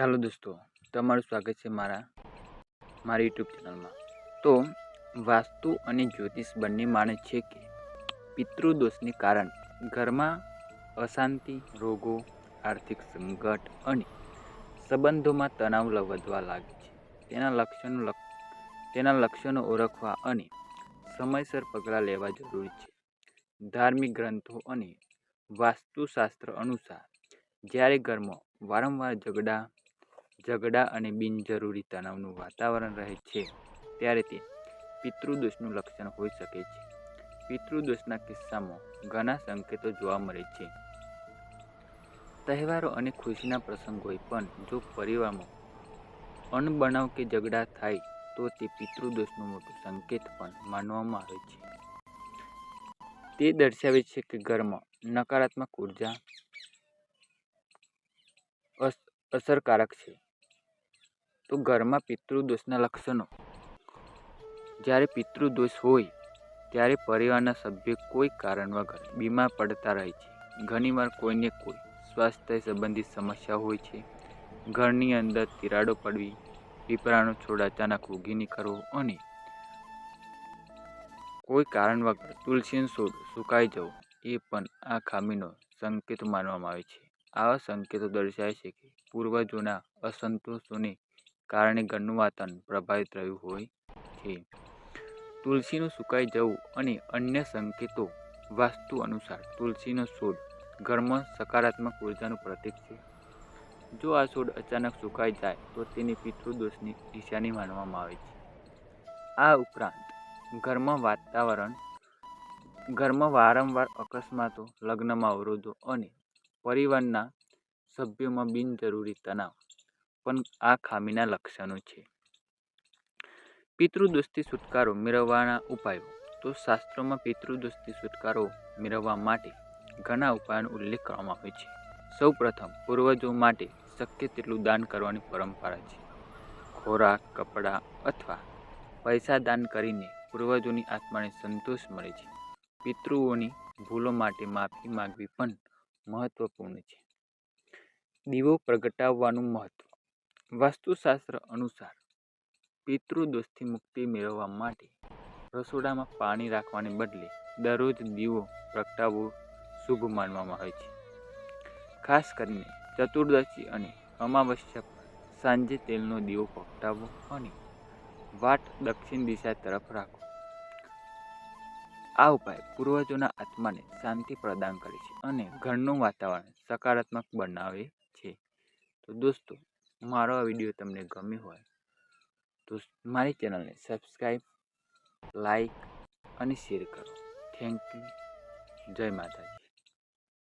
Hello દોસ્તો, તમારું સ્વાગત છે મારા, મારી યુટ્યુબ ચેનલમાં તો, વાસ્તુ અને જ્યોતિષ બંને માને છે કે, પિતૃદોષને કારણે ઘરમાં અશાંતિ, રોગો, આર્થિક સંકટ અને સંબંધોમાં તણાવ વધવા લાગે છે. તેના લક્ષણો લક- તેના લક્ષણો ઓળખવા અને સમયસર પગલાં લેવા જરૂરી છે. ધાર્મિક ગ્રંથો અને વાસ્તુશાસ્ત્ર અનુસાર, જ્યારે ઘરમાં વારંવાર ઝઘડા ઝઘડા અને બિનજરૂરી તણાવનું વાતાવરણ રહે છે, ત્યારે તે પિતૃદોષનું લક્ષણ હોઈ શકે છે. પિતૃદોષના કિસ્સામાં ઘણા સંકેતો જોવા મળે છે. તહેવારો અને ખુશીના પ્રસંગોએ પણ જો પરિવારમાં અણબનાવ કે ઝઘડા થાય, તો તે પિતૃદોષનું મોટો સંકેત પણ માનવામાં આવે છે. તે દર્શાવે છે કે ઘરમાં નકારાત્મક ઊર્જા અસ- અસરકારક છે. તો ઘરમાં પિતૃદોષના લક્ષણો. જ્યારે પિતૃદોષ હોય, ત્યારે પરિવારના સભ્ય કોઈ કારણ વગર બીમાર પડતા રહે છે. ઘણીવાર કોઈને કોઈ સ્વાસ્થ્ય સંબંધિત સમસ્યા હોય છે. ઘરની અંદર તિરાડો પડવી પીપળાનો છોડ અચાનક ઉગી નીકળવો અને કોઈ કારણ વગર તુલસીનો છોડ સુકાઈ જવો, એ પણ આ ખામીનો સંકેત માનવામાં આવે છે. આવા સંકેતો દર્શાવે છે કે પૂર્વજોના અસંતોષોને કારણે ઘરનું વાતાવરણ પ્રભાવિત રહ્યું હોય છે. તુલસીનું સુકાઈ જવું અને અન્ય સંકેતો વાસ્તુ અનુસાર તુલસીનો છોડ ઘરમાં સકારાત્મક ઉર્જાનું પ્રતીક છે. જો આ છોડ અચાનક સુકાઈ જાય તો તેની પિતૃદોષની નિશાની માનવામાં આવે છે. આ ઉપરાંત ઘરમાં વાતાવરણ, ઘરમાં વારંવાર અકસ્માતો, લગ્નમાં અવરોધો અને પરિવારના સભ્યોમાં બિનજરૂરી તણાવ પણ આ ખામીના લક્ષણો છે. પિતૃદોષથી છુટકારો મેળવવાના ઉપાયો. તો શાસ્ત્રોમાં પિતૃદોષથી છુટકારો મેળવવા માટે ઘણા ઉપાયોનો ઉલ્લેખ કરવામાં આવ્યો છે. સૌ પ્રથમ પૂર્વજો માટે શક્ય તેટલું દાન કરવાની પરંપરા છે. ખોરાક, કપડાં અથવા પૈસા દાન કરીને પૂર્વજોની આત્માને સંતોષ મળે છે. પિતૃઓની ભૂલો માટે માફી માંગવી પણ મહત્વપૂર્ણ છે. દીવો પ્રગટાવવાનું મહત્વ. વાસ્તુશાસ્ત્ર અનુસાર પિતૃદોષથી મુક્તિ મેળવવા માટે રસોડામાં પાણી રાખવાને બદલે દરરોજ દીવો પ્રગટાવવો શુભ માનવામાં આવે છે. ખાસ કરીને ચતુર્દશી અને અમાવસ્યા સાંજે તેલનો દીવો પ્રગટાવવો અને વાટ દક્ષિણ દિશા તરફ રાખવો. આ ઉપાય પૂર્વજોના આત્માને શાંતિ પ્રદાન કરે છે અને ઘરનું વાતાવરણ સકારાત્મક બનાવે છે. તો દોસ્તો મારો આ વીડિયો તમને ગમ્યો હોય, તો મારી ચેનલને સબસ્ક્રાઈબ લાઈક અને શેર કરો. થેન્ક યુ જય માતાજી.